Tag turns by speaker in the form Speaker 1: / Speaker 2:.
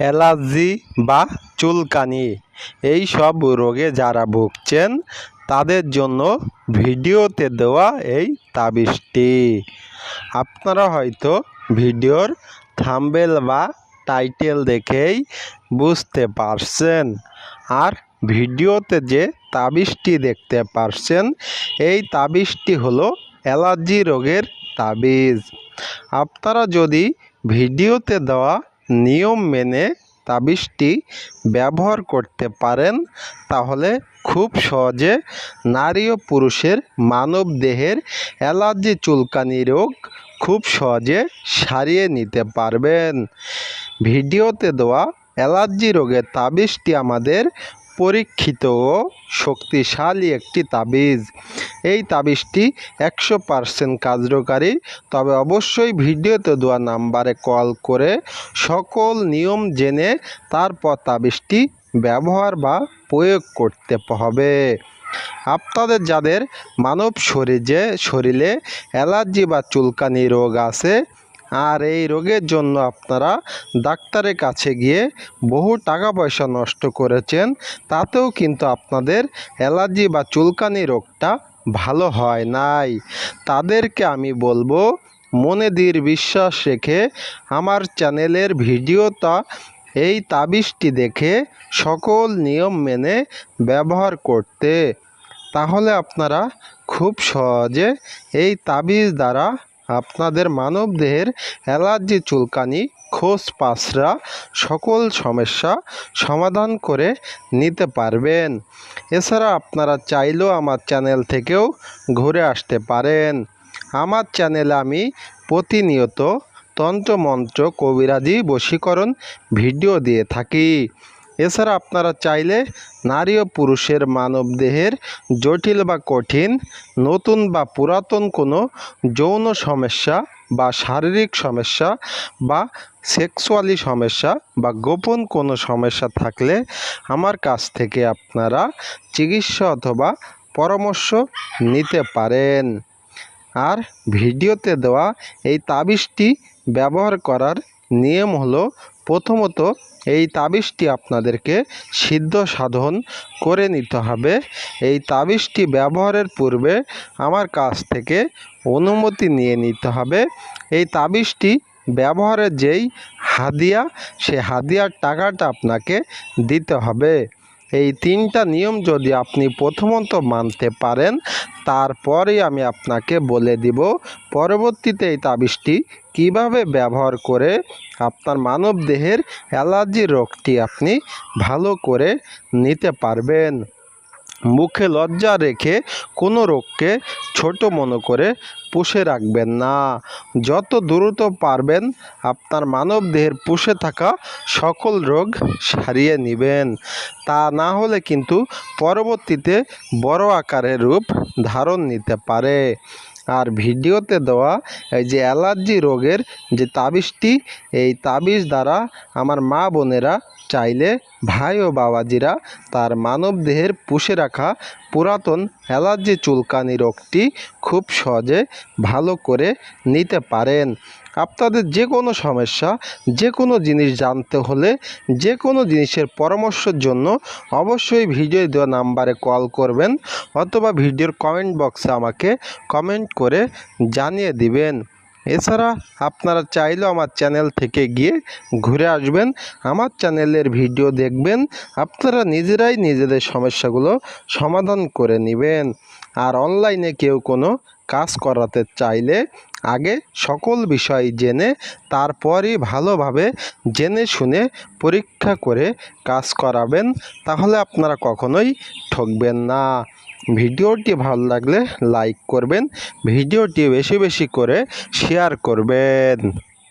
Speaker 1: Allergy বা চুলকানি, এই সব রোগে যারা ভুগছেন, তাদের জন্য ভিডিওতে দেওয়া এই তাবিজটি। আপনারা হয়তো ভিডিওর থাম্বেল বা টাইটেল দেখেই বুঝতে পারছেন। আর ভিডিওতে যে তাবিজটি দেখতে পারছেন, এই তাবিজটি হলো অ্যালার্জি রোগের তাবিজ। আপনারা যদি ভিডিওতে দেওয়া নিয়ম মেনে তাবিজটি ব্যবহার করতে পারেন, তাহলে খুব সহজে নারী ও পুরুষের মানব দেহের অ্যালার্জি চুলকানি রোগ খুব সহজে সারিয়ে নিতে পারবেন। ভিডিওতে দেওয়া অ্যালার্জি রোগের তাবিজটি আমাদের পরীক্ষিত শক্তিশালী একটি তাবিজ। এই তাবিজটি একশো পার্সেন্ট কার্যকারী, তবে অবশ্যই ভিডিওতে দেওয়া নাম্বারে কল করে সকল নিয়ম জেনে তারপর তাবিজটি ব্যবহার বা প্রয়োগ করতে হবে। আপনাদের যাদের মানব শরীরে শরীরে অ্যালার্জি বা চুলকানি রোগ আছে আর এই রোগের জন্য আপনারা ডাক্তারের কাছে গিয়ে বহু টাকা পয়সা নষ্ট করেছেন, তাতেও কিন্তু আপনাদের অ্যালার্জি বা চুলকানি রোগটা ভালো হয় নাই। তাদেরকে আমি বলব, মনে দৃঢ় বিশ্বাস রেখে আমার চ্যানেলের ভিডিওটা এই তাবিজটি দেখে সকল নিয়ম মেনে ব্যবহার করতে, তাহলে আপনারা খুব সহজে এই তাবিজ দ্বারা আপনাদের মানবদেহের অ্যালার্জি, চুলকানি, খোঁজ পাসরা সকল সমস্যা সমাধান করে নিতে পারবেন। এছাড়া আপনারা চাইলেও আমার চ্যানেল থেকেও ঘুরে আসতে পারেন। আমার চ্যানেলে আমি প্রতিনিয়ত তন্ত্রমন্ত্র কবিরাজি বশীকরণ ভিডিও দিয়ে থাকি। এছাড়া আপনারা চাইলে নারী ও পুরুষের মানবদেহের জটিল বা কঠিন, নতুন বা পুরাতন কোনো যৌন সমস্যা বা শারীরিক সমস্যা বা সেক্সুয়ালি সমস্যা বা গোপন কোনো সমস্যা থাকলে আমার কাছ থেকে আপনারা চিকিৎসা অথবা পরামর্শ নিতে পারেন। আর ভিডিওতে দেওয়া এই তাবিজটি ব্যবহার করার নিয়ম হলো প্রথমত এই তাবিজটি আপনাদেরকে সিদ্ধ সাধন করে নিতে হবে। এই তাবিজটি ব্যবহারের পূর্বে আমার কাছ থেকে অনুমতি নিয়ে নিতে হবে। এই তাবিজটি ব্যবহারের যেই হাদিয়া, সে হাদিয়ার টাকাটা আপনাকে দিতে হবে। এই তিনটা নিয়ম যদি আপনি প্রথমত মানতে পারেন তারপরে আমি আপনাকে বলে দিব পরবর্তীতে এই তাবিজটি কীভাবে ব্যবহার করে আপনার মানব দেহের অ্যালার্জি রোগটি আপনি ভালো করে নিতে পারবেন। মুখে লজ্জা রেখে কোনো রোগকে ছোট মনে করে পুষে রাখবেন না। যত দ্রুত পারবেন আপনার মানব দেহের পুষে থাকা সকল রোগ সারিয়ে নেবেন। তা না হলে কিন্তু পরবর্তীতে বড় আকারের রূপ ধারণ নিতে পারে। আর ভিডিওতে দেওয়া এই যে অ্যালার্জি রোগের যে তাবিজটি, এই তাবিজ দ্বারা আমার মা বোনেরা চাইলে ভাই ও বাবাজিরা তার মানব দেহের পুষে রাখা পুরাতন অ্যালার্জি চুলকানি রোগটি খুব সহজে ভালো করে নিতে পারেন। আপনাদের যে কোনো সমস্যা যে কোনো জিনিস জানতে হলে যে কোনো জিনিসের পরামর্শের জন্য অবশ্যই ভিডিও দেওয়া নাম্বারে কল করবেন অথবা ভিডিওর কমেন্ট বক্সে আমাকে কমেন্ট করে জানিয়ে দিবেন। এছাড়া আপনারা চাইলেও আমার চ্যানেল থেকে গিয়ে ঘুরে আসবেন, আমার চ্যানেলের ভিডিও দেখবেন, আপনারা নিজেরাই নিজেদের সমস্যাগুলো সমাধান করে নেবেন। আর অনলাইনে কেউ কোনো কাজ করাতে চাইলে আগে সকল বিষয় জেনে, তারপরই ভালোভাবে জেনে শুনে পরীক্ষা করে কাজ করাবেন, তাহলে আপনারা কখনোই ঠকবেন না। ভিডিওটি ভালো লাগলে লাইক করবেন, ভিডিওটি বেশি বেশি করে শেয়ার করবেন।